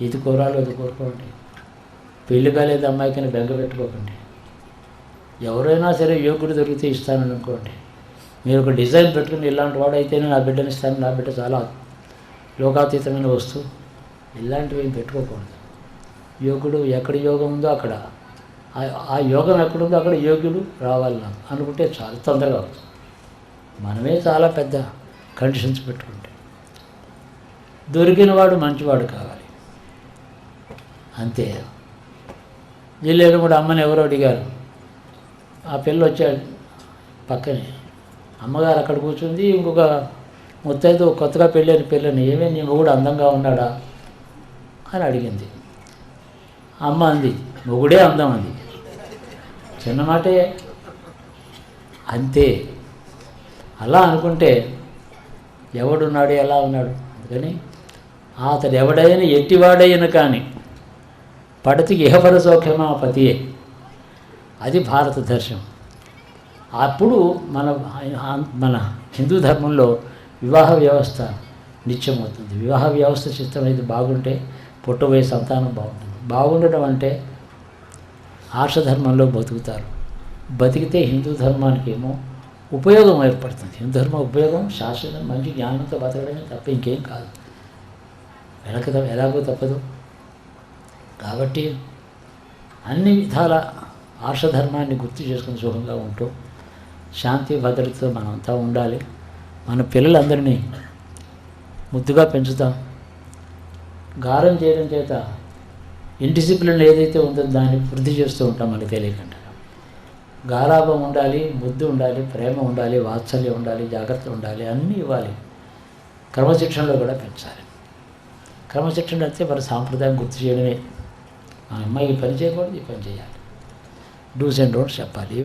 ఇది కోరాలో ఇది కోరుకోండి. పెళ్ళి కాలేదు అమ్మాయికని బెంగ పెట్టుకోకండి. ఎవరైనా సరే యోగుడు దొరికితే ఇస్తానని అనుకోండి. మీరు ఒక డిజైన్ పెట్టుకుని ఇలాంటి వాడైతేనే నా బిడ్డని ఇస్తాను నా బిడ్డ చాలా లోకాతీతమైన వస్తువు. ఇలాంటివి ఏం పెట్టుకోకూడదు. యోగుడు ఎక్కడ యోగం ఉందో అక్కడ. ఆ- ఆ యోగం ఎక్కడుందో అక్కడ యోగ్యుడు రావాలి నాకు అనుకుంటే చాలా తొందరగా అవుతుంది. మనమే చాలా పెద్ద కండిషన్స్ పెట్టుకుంటే. దొరికిన వాడు మంచివాడు కావాలి. అంతే. జిల్లేలో కూడా అమ్మని ఎవరో అడిగారు. ఆ పిల్ల వచ్చాడు పక్కనే. అమ్మగారు అక్కడ కూర్చుంది ఇంకొక ముత్తైదు కొత్తగా పెళ్ళైన పిల్లని ఏమే నీ మొగుడు అందంగా ఉన్నాడా? అని అడిగింది. అమ్మ అంది మొగుడే అందం అంది. చిన్న మాటే. అంతే. అలా అనుకుంటే ఎవడున్నాడు ఎలా ఉన్నాడు? అందుకని అతడు ఎవడైనా ఎట్టివాడైనా కానీ పడతి ఇహపర సౌఖ్యమా పతియే అది భారత దర్శనం. అప్పుడు మన మన హిందూ ధర్మంలో వివాహ వ్యవస్థ నిత్యమవుతుంది. వివాహ వ్యవస్థ సిస్టమ్ అయితే బాగుంటే పుట్టబోయే సంతానం బాగుంటుంది. బాగుండడం అంటే ఆర్షధర్మంలో బతుకుతారు. బతికితే హిందూ ధర్మానికి ఏమో ఉపయోగం ఏర్పడుతుంది. హిందూ ధర్మ ఉపయోగం శాశ్వతం మంచి జ్ఞానంతో బతకడమే తప్ప ఇంకేం కాదు. వెనక ఎలాగో తప్పదు. కాబట్టి అన్ని విధాల ఆర్షధర్మాన్ని గుర్తు చేసుకుని సుఖంగా ఉంటూ శాంతి భద్రతతో మనమంతా ఉండాలి. మన పిల్లలందరినీ ముద్దుగా పెంచుతాం. గారం చేయడం చేత ఇండిసిప్లిన్ ఏదైతే ఉందో దాన్ని వృద్ధి చేస్తూ ఉంటాం మనకి తెలియకుండా. గారాభం ఉండాలి ముద్దు ఉండాలి ప్రేమ ఉండాలి వాత్సల్యం ఉండాలి జాగ్రత్త ఉండాలి అన్నీ ఇవ్వాలి. క్రమశిక్షణలో కూడా పెంచాలి. క్రమశిక్షణ అయితే మన సాంప్రదాయం గుర్తు చేయడమే. ఆ అమ్మాయి పని చేయకూడదు ఈ పని చేయాలి. డూస్ అండ్ డోంట్స్ చెప్పాలి.